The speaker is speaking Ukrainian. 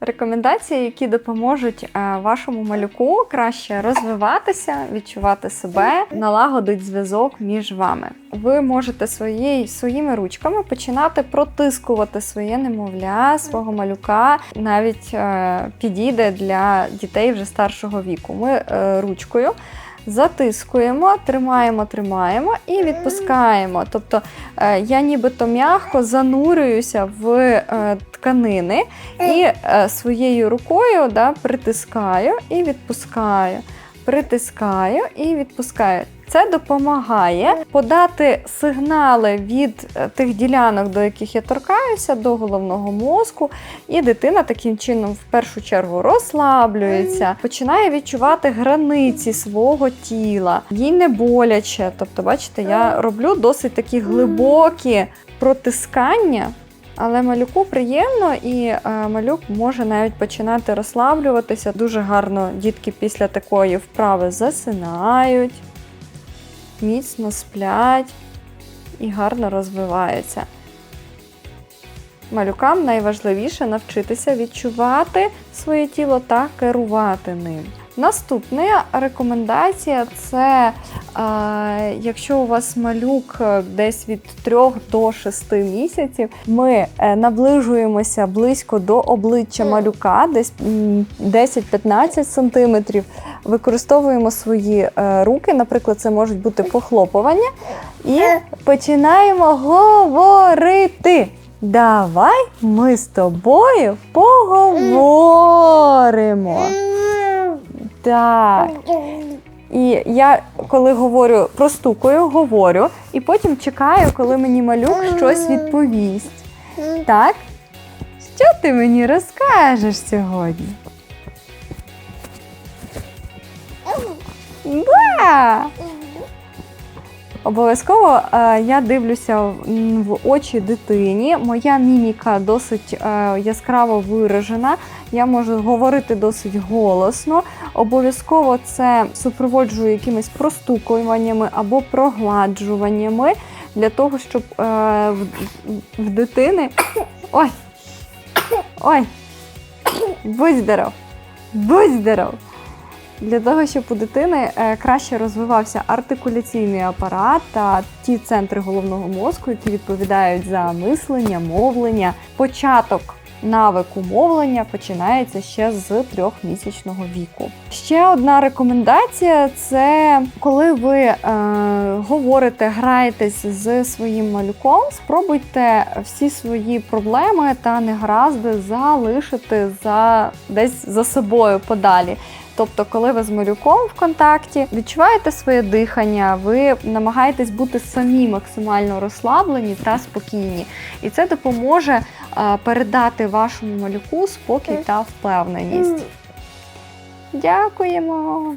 Рекомендації, які допоможуть е, вашому малюку краще розвиватися, відчувати себе, налагодить зв'язок між вами. Ви можете своєю, своїми ручками починати протискувати своє немовля, свого малюка, навіть е, підійде для дітей вже старшого віку. Ми е, ручкою затискуємо, тримаємо, тримаємо і відпускаємо. Тобто е, я нібито м'яко занурююся в е, тканини і е, своєю рукою да, притискаю і відпускаю. Притискаю і відпускаю. Це допомагає подати сигнали від е, тих ділянок, до яких я торкаюся, до головного мозку, і дитина таким чином в першу чергу розслаблюється, починає відчувати границі свого тіла. Їй не боляче. Тобто, бачите, я роблю досить такі глибокі протискання. Але малюку приємно, і е, малюк може навіть починати розслаблюватися. Дуже гарно дітки після такої вправи засинають, міцно сплять і гарно розвиваються. Малюкам найважливіше навчитися відчувати своє тіло та керувати ним. Наступна рекомендація це е, якщо у вас малюк е, десь від 3 до 6 місяців, ми е, наближуємося близько до обличчя малюка, десь 10-15 сантиметрів. Використовуємо свої е, руки, наприклад, це можуть бути похлопування, і починаємо говорити. Давай ми з тобою поговоримо. Так. І я, коли говорю, простукую, говорю, і потім чекаю, коли мені малюк щось відповість. Так? Що ти мені розкажеш сьогодні? Да! Обов'язково е, я дивлюся в очі дитині. Моя міміка досить е, яскраво виражена. Я можу говорити досить голосно. Обов'язково це супроводжую якимись простукуваннями або прогладжуваннями для того, щоб е, в, в дитини. Ой! Ой! Будь здоров! Будь здоров! Для того, щоб у дитини е, краще розвивався артикуляційний апарат та ті центри головного мозку, які відповідають за мислення, мовлення. Початок навику мовлення починається ще з трьохмісячного віку. Ще одна рекомендація це коли ви е, говорите, граєтесь з своїм малюком, спробуйте всі свої проблеми та негаразди залишити за десь за собою подалі. Тобто, коли ви з малюком в контакті відчуваєте своє дихання, ви намагаєтесь бути самі максимально розслаблені та спокійні. І це допоможе е, передати вашому малюку спокій та впевненість. Дякуємо!